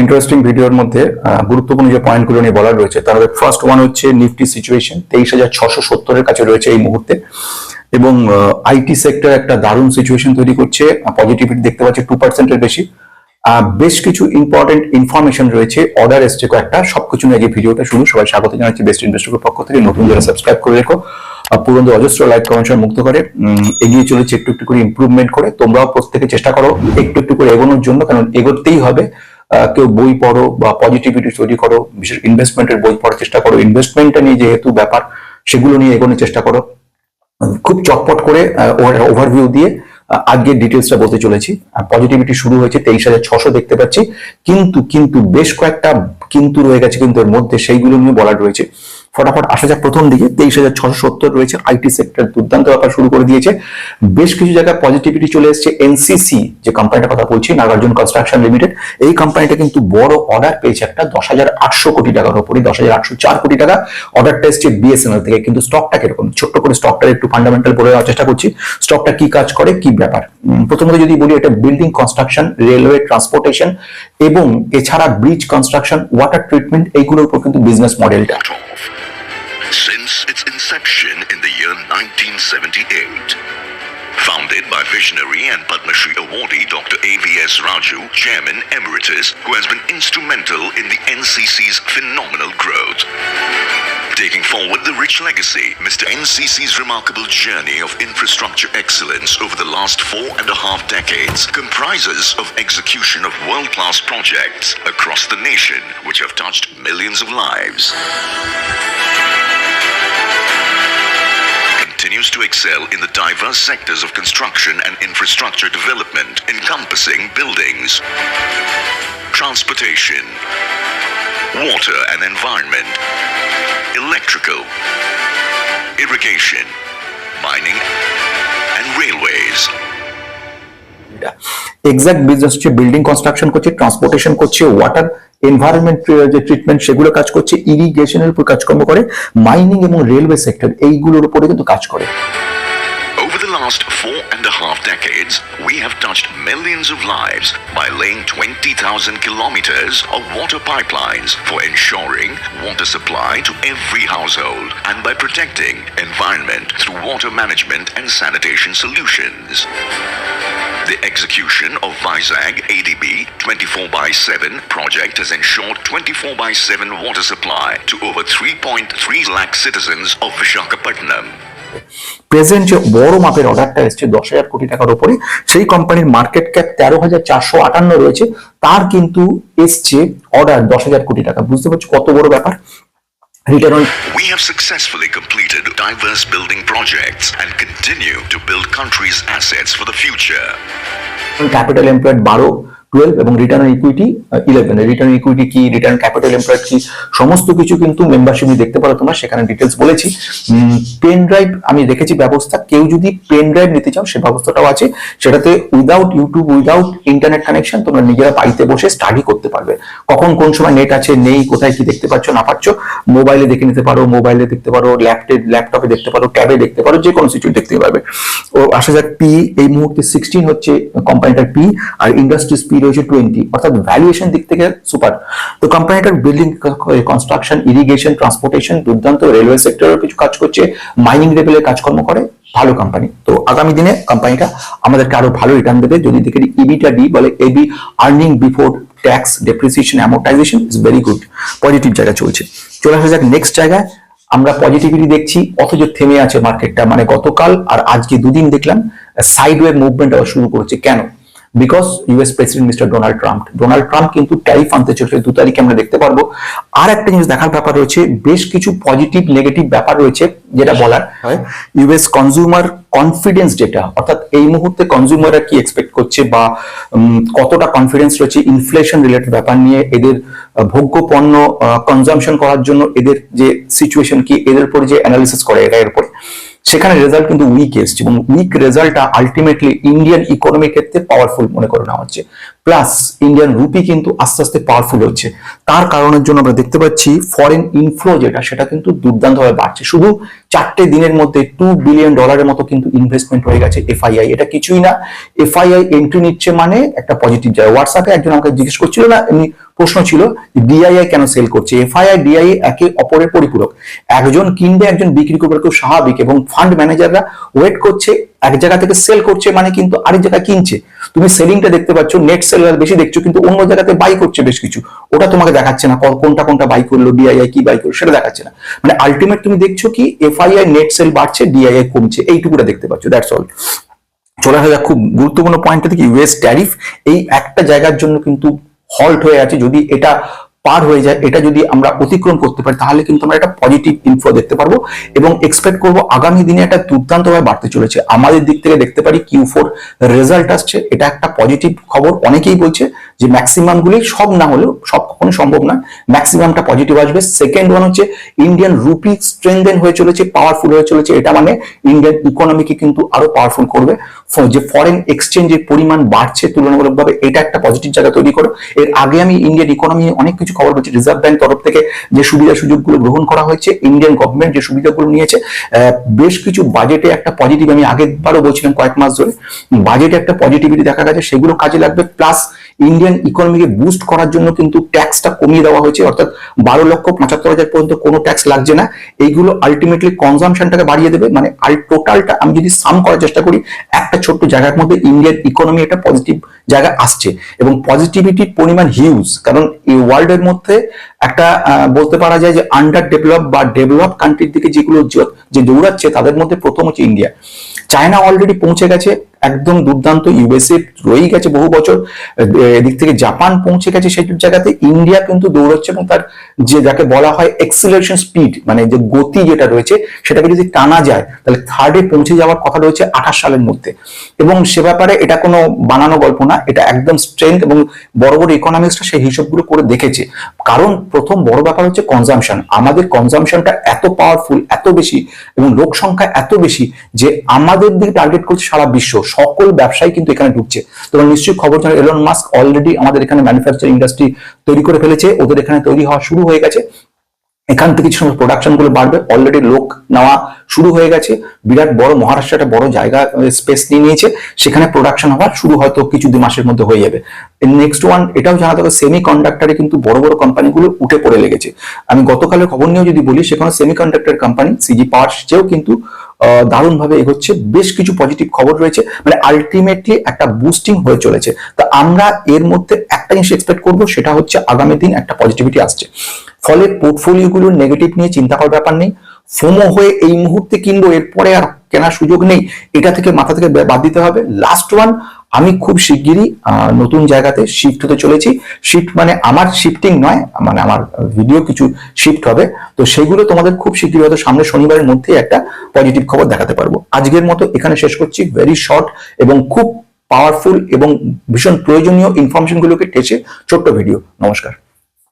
Interesting ভিডিওর মধ্যে গুরুত্বপূর্ণ যে পয়েন্টগুলো নিয়ে বলার রয়েছে, তার ফার্স্ট ওয়ান হচ্ছে নিফটি সিচুয়েশন তেইশ হাজার ছশো সত্তরের কাছে রয়েছে এই মুহূর্তে। এবং আইটি সেক্টর একটা দারুণ সিচুয়েশন তৈরি করছে পজিটিভিটি দেখতে পাচ্ছি টু পার্সেন্টের বেশি। বেশ কিছু ইম্পর্টেন্ট ইনফরমেশন রয়েছে অর্ডার এসছে কয়েকটা, সবকিছু নিয়ে যে ভিডিওটা শুরু সবাই স্বাগত জানাচ্ছি বেস্ট ইনভেস্টরের পক্ষ থেকে। নতুন যারা সাবস্ক্রাইব করে রেখো পুরনো অজস্র লাইক কমেন্ট মুক্ত করে এগিয়ে চলেছে একটু একটু করে ইমপ্রুভমেন্ট করে। তোমরাও প্রত্যেকে চেষ্টা করো একটু একটু করে এগোনোর জন্য, কারণ এগোতেই হবে। কেউ বই পড়ো বা পজিটিভিটি তৈরি করো, বিশেষ ইনভেস্টমেন্টের বই পড়ার চেষ্টা করো। ইনভেস্টমেন্টটা নিয়ে যেহেতু ব্যাপার, সেগুলো নিয়ে এগোনোর চেষ্টা করো। খুব চটপট করে ওভারভিউ দিয়ে আজকের ডিটেলসটা বলতে চলেছি। পজিটিভিটি শুরু হয়েছে তেইশ হাজার ছশো দেখতে পাচ্ছি। কিন্তু কিন্তু বেশ কয়েকটা কিন্তু রয়ে গেছে, কিন্তু এর মধ্যে সেইগুলো নিয়ে বলার রয়েছে। ফটাফট আসা যাক প্রথম দিকে। তেইশ হাজার ছশো সত্তর রয়েছে আইটি সেক্টর দুর্দান্ত ব্যাপার শুরু করে দিয়েছে। বেশ কিছু জায়গায় পজিটিভিটি চলে এসেছে এনসিসি, যে কোম্পানিটার কথা বলছি, নাগার্জুন কনস্ট্রাকশন লিমিটেড এই কোম্পানিটা কিন্তু বড় অর্ডার পেয়েছে একটা দশ হাজার আটশো কোটি টাকার উপরে দশ হাজার আটশো চার কোটি টাকা। অর্ডারটা এসছে বিএসএনএল থেকে, কিন্তু স্টকটা কীরকম? ছোট্ট করে স্টকটা একটু ফান্ডামেন্টাল বলে দেওয়ার চেষ্টা করছি। স্টকটা কি কাজ করে? কি ব্যাপার? প্রথমত যদি বলি, এটা বিল্ডিং কনস্ট্রাকশন রেলওয়ে ট্রান্সপোর্টেশন এবং এছাড়া ব্রিজ কনস্ট্রাকশন ওয়াটার ট্রিটমেন্ট এইগুলোর উপর কিন্তু বিজনেস মডেলটা inception in the year 1978. Founded by visionary and Padma Shri awardee Dr. A.V.S. Raju, Chairman Emeritus, who has been instrumental in the NCC's phenomenal growth. Taking forward the rich legacy, Mr. NCC's remarkable journey of infrastructure excellence over the last four and a half decades comprises of execution of world-class projects across the nation which have touched millions of lives. Continues to excel in the diverse sectors of construction and infrastructure development encompassing buildings, transportation, water and environment, electrical, irrigation, mining, and railways. Exact business হচ্ছে building construction করছে transportation করছে water environment যে treatment সেগুলো কাজ করছে ইরিগেশনের উপর কাজকর্ম করে মাইনিং এবং রেলওয়ে সেক্টর এইগুলোর উপরে কিন্তু কাজ করে। The last four and a half decades, we have touched millions of lives by laying 20,000 kilometers of water pipelines for ensuring water supply to every household and by protecting environment through water management and sanitation solutions. The execution of Vizag ADB 24 by 7 project has ensured 24 by 7 water supply to over 3.3 lakh citizens of Vishakhapatnam. Present যে বড় মাপের অর্ডারটা এসছে দশ হাজার কোটি টাকার উপরে সেই কোম্পানির মার্কেট ক্যাপ তেরো হাজার চারশো আটান্ন রয়েছে। তার কিন্তু এসছে অর্ডার দশ হাজার কোটি টাকা। বুঝতে পারছ কত বড় ব্যাপার? Return on We have successfully completed diverse building projects and continue to build country's assets for the future. Capital employed বারো টুয়েলভ এবং return equity eleven return equity কি রিটার্ন ক্যাপিটাল এমপ্লয়েড কি, সমস্ত কিছু কিন্তু মেম্বারশিপ দেখতে পারো তোমরা, সেখানে ডিটেলস বলেছি। পেন ড্রাইভ আমি রেখেছি ব্যবস্থা। কেউ যদি পেন ড্রাইভ নিতে চাও, সে ব্যবস্থাটাও আছে। সেটাতে without YouTube without internet connection তোমরা নিজেরা বাড়িতে বসে স্টাডি করতে পারবে। কখন কোন সময় নেট আছে, নেই, কোথায় কি দেখতে পাচ্ছ, না পাচ্ছ মোবাইলে দেখে নিতে পারো মোবাইলে দেখতে পারো ল্যাপটপ ল্যাপটপে দেখতে পারো ট্যাবে দেখতে পারো যে কোনো সিচুয়েশন দেখতে পারবে। ও আসা যাক পি এই মুহূর্তে সিক্সটিন হচ্ছে কোম্পানিটার পি আর ইন্ডাস্ট্রিজ পি রয়েছে টোয়েন্টি অর্থাৎ ভ্যালুয়েশন দিক থেকে সুপার তো কোম্পানিটার বিল্ডিং কনস্ট্রাকশন ইরিগেশন ট্রান্সপোর্টেশন দুর্দান্ত রেলওয়ে সেক্টরের কিছু কাজ করছে মাইনিং লেভেলে কাজকর্ম করে, ভালো কোম্পানি তো আগামী দিনে কোম্পানিটা আমাদেরকে আরও ভালো রিটার্ন দেবে, যদি দেখে ইবিটা ডি বলে EB earning before tax depreciation amortization is very good positive জায়গা চলছে। চলে আসা যাক নেক্সট জায়গায় আমরা পজিটিভিটি দেখছি, অথচ থেমে আছে মার্কেটটা মানে গতকাল আর আজকে দুদিন দেখলাম সাইড সাইডওয়ে মুভমেন্ট আবার শুরু করেছে। কেন? Because US president mister Donald Trump Donald Trump কিন্তু ট্যারিফ আনতে চলছে দু তারিখে আমরা দেখতে পারব। আর একটা জিনিস দেখার ব্যাপার রয়েছে বেশ কিছু পজিটিভ নেগেটিভ ব্যাপার রয়েছে যেটা বলার। ইউএস কনজিউমার কনফিডেন্স যেটা অর্থাৎ এই মুহূর্তে কনজিউমাররা কি এক্সপেক্ট করছে বা কতটা কনফিডেন্স রয়েছে ইনফ্লেশন রিলেটেড ব্যাপার নিয়ে এদের ভোগ্য পণ্য কনজামশন করার জন্য এদের যে সিচুয়েশন কি এদের উপর যে অ্যানালিসিস করে এরা এর উপর সেখানে রেজাল্ট কিন্তু উইক এসছে এবং উইক রেজাল্টটা আলটিমেটলি ইন্ডিয়ান ইকোনমি ক্ষেত্রে পাওয়ারফুল মনে করে নেওয়া হচ্ছে। প্লাস ইন্ডিয়ান রুপি কিন্তু আস্তে আস্তে পাওয়ারফুল হচ্ছে। তার কারণের জন্য আমরা দেখতে পাচ্ছি ফরেন ইনফ্লো যেটা, সেটা কিন্তু দুর্দান্তভাবে বাড়ছে। শুধু চারটে দিনের মধ্যে টু বিলিয়ন ডলারের মতো কিন্তু ইনভেস্টমেন্ট হয়ে গেছে এফআইআই এটা কিছুই না। এফআইআই এন্ট্রি নিচ্ছে মানে একটা পজিটিভ যায় হোয়াটসঅ্যাপে একজন আমাকে জিজ্ঞেস করছিল না, এমনি প্রশ্ন ছিল ডিআইআই কেন সেল করছে? এফআইআই ডিআইআই একে অপরের পরিপূরক। একজন কিনবে, একজন বিক্রি করবে খুব স্বাভাবিক এবং ফান্ড ম্যানেজাররা ওয়েট করছে এক জায়গা থেকে সেল করছে মানে কিন্তু আরেক জায়গায় কিনছে। তুমি সেলিংটা দেখতে পাচ্ছ নেট সেল বেশি দেখছ, কিন্তু অন্য জায়গাতে বাই করছে বেশ কিছু। ওটা তোমাকে দেখাচ্ছে না কোনটা কোনটা বাই করল ডিআইআই কি বাই করল, সেটা দেখাচ্ছে না। মানে আলটিমেট তুমি দেখছ কি এফআইআই নেট সেল বাড়ছে ডিআইআই কমছে, এইটুকুটা দেখতে পাচ্ছ দ্যাটস অল চলে আসা খুব গুরুত্বপূর্ণ পয়েন্টটা কি ইউএস ট্যারিফ এই একটা জায়গার জন্য কিন্তু হল্ট হয়ে আছে। যদি এটা পার হয়ে যায়, এটা যদি আমরা অতিক্রম করতে পারি, তাহলে কিন্তু আমরা একটা পজিটিভ ইনফ্লো দেখতে পারব এবং এক্সপেক্ট করব আগামী দিনে একটা দুর্দান্তভাবে বাড়তে চলেছে। আমাদের দিক থেকে দেখতে পারি কিউ ফোর রেজাল্ট আসছে, এটা একটা পজিটিভ খবর। অনেকেই বলছে যে ম্যাক্সিমাম গুলি সব না হলেও সব কখনো সম্ভব না ম্যাক্সিমামটা পজিটিভ আসবে। সেকেন্ড ওয়ান হচ্ছে ইন্ডিয়ান রুপি স্ট্রেংথেন হয়ে চলেছে পাওয়ারফুল হয়ে চলেছে। এটা মানে ইন্ডিয়ান ইকোনমিকে কিন্তু আরও পাওয়ারফুল করবে। যে ফরেন এক্সচেঞ্জের পরিমাণ বাড়ছে তুলনামূলকভাবে, এটা একটা পজিটিভ জায়গা তৈরি করো। এর আগে আমি ইন্ডিয়ান ইকোনমি অনেক কিছু খবর বলছি রিজার্ভ ব্যাংক তরফ থেকে যে সুবিধা সুযোগগুলো গ্রহণ করা হয়েছে ইন্ডিয়ান গভর্নমেন্ট যে সুবিধাগুলো নিয়েছে বেশ কিছু বাজেটে একটা পজিটিভ আমি আগেরবারও বলছিলাম কয়েক মাস ধরে বাজেটে একটা পজিটিভিটি দেখা গেছে, সেগুলো কাজে লাগবে। প্লাস ইন্ডিয়ান ইকোনমিকে বুস্ট করার জন্য কিন্তু ট্যাক্সটা কমিয়ে দেওয়া হয়েছে। অর্থাৎ বারো লক্ষ পঁচাত্তর হাজার পর্যন্ত কোনো ট্যাক্স লাগছে না। এইগুলো আলটিমেটলি কনজামশনটাকে বাড়িয়ে দেবে। মানে আর টোটালটা আমি যদি সাম করার চেষ্টা করি, একটা ছোট্ট জায়গার মধ্যে ইন্ডিয়ান ইকোনমি একটা পজিটিভ জায়গা আসছে। এবং পজিটিভিটির পরিমাণ হিউজ কারণ এই ওয়ার্ল্ডের মধ্যে একটা বলতে পারা যায় যে আন্ডার ডেভেলপ বা ডেভেলপ কান্ট্রির দিকে যেগুলো যে দৌড়াচ্ছে, তাদের মধ্যে প্রথম হচ্ছে ইন্ডিয়া চায়না অলরেডি পৌঁছে গেছে, একদম দুর্দান্ত ইউএসএ রয়েই গেছে বহু বছর। এদিক থেকে জাপান পৌঁছে গেছে সেই জায়গাতে ইন্ডিয়া কিন্তু দৌড়াচ্ছে এবং তার যে, যাকে বলা হয় এক্সিলারেশন স্পিড মানে যে গতি যেটা রয়েছে, সেটাকে যদি টানা যায়, তাহলে থার্ডে পৌঁছে যাওয়ার কথা রয়েছে আঠাশ সালের মধ্যে। এবং সে ব্যাপারে এটা কোনো বানানো গল্প না, এটা একদম স্ট্রেংথ এবং বড় বড় ইকোনমিক্সটা সেই হিসাবগুলো করে দেখেছে। কারণ প্রথম বড় ব্যাপার হচ্ছে কনজামশন আমাদের কনজামশনটা এত পাওয়ারফুল এত বেশি এবং লোক সংখ্যা এত বেশি যে আমাদের দিকে টার্গেট করছে সারা বিশ্ব। সকল ব্যবসায়ী কিন্তু এখানে ঢুকছে। তোমরা নিশ্চয়ই খবর জানো এলন মাস্ক অলরেডি আমাদের এখানে ম্যানুফ্যাকচারিং ইন্ডাস্ট্রি তৈরি করে ফেলেছে। ওদের এখানে তৈরি হওয়া শুরু হয়ে গেছে। এখান থেকে কিছু সময় প্রোডাকশনগুলো বাড়বে। অলরেডি লোক নেওয়া শুরু হয়ে গেছে। বিরাট বড় মহারাষ্ট্র একটা বড় জায়গা স্পেস নিয়ে নিয়েছে। সেখানে প্রোডাকশন হওয়ার শুরু হয়তো কিছু দু মাসের মধ্যে হয়ে যাবে। নেক্সট ওয়ান এটাও জানাতে হবে সেমি কন্ডাক্টরে কিন্তু বড় বড় কোম্পানিগুলো উঠে পড়ে লেগেছে। আমি গতকালের খবর নিয়েও যদি বলি সেখানে semi conductor company CG power সেও কিন্তু দারুণভাবে এগোচ্ছে। বেশ কিছু পজিটিভ খবর রয়েছে। মানে আলটিমেটলি একটা বুস্টিং হয়ে চলেছে। তা আমরা এর মধ্যে একটা জিনিস এক্সপেক্ট করব, সেটা হচ্ছে আগামী দিন একটা পজিটিভিটি আসছে। ফলে পোর্টফোলিওগুলোর নেগেটিভ নিয়ে চিন্তা করার ব্যাপার নেই। ফোমো হয়ে এই মুহূর্তে কিনবো, এরপরে আর কেনার সুযোগ নেই। এটা থেকে মাথা থেকে বাদ দিতে হবে। লাস্ট ওয়ান আমি খুব শিগগিরই নতুন জায়গাতে শিফট হতে চলেছি। শিফট মানে আমার শিফটিং নয় মানে আমার ভিডিও কিছু শিফট হবে। তো সেগুলো তোমাদের খুব শিগগিরই হয়তো সামনে শনিবারের মধ্যেই একটা পজিটিভ খবর দেখাতে পারব। আজকের মতো এখানে শেষ করছি। ভেরি শর্ট এবং খুব পাওয়ারফুল এবং ভীষণ প্রয়োজনীয় ইনফরমেশনগুলোকে টেছে ছোট্ট ভিডিও নমস্কার।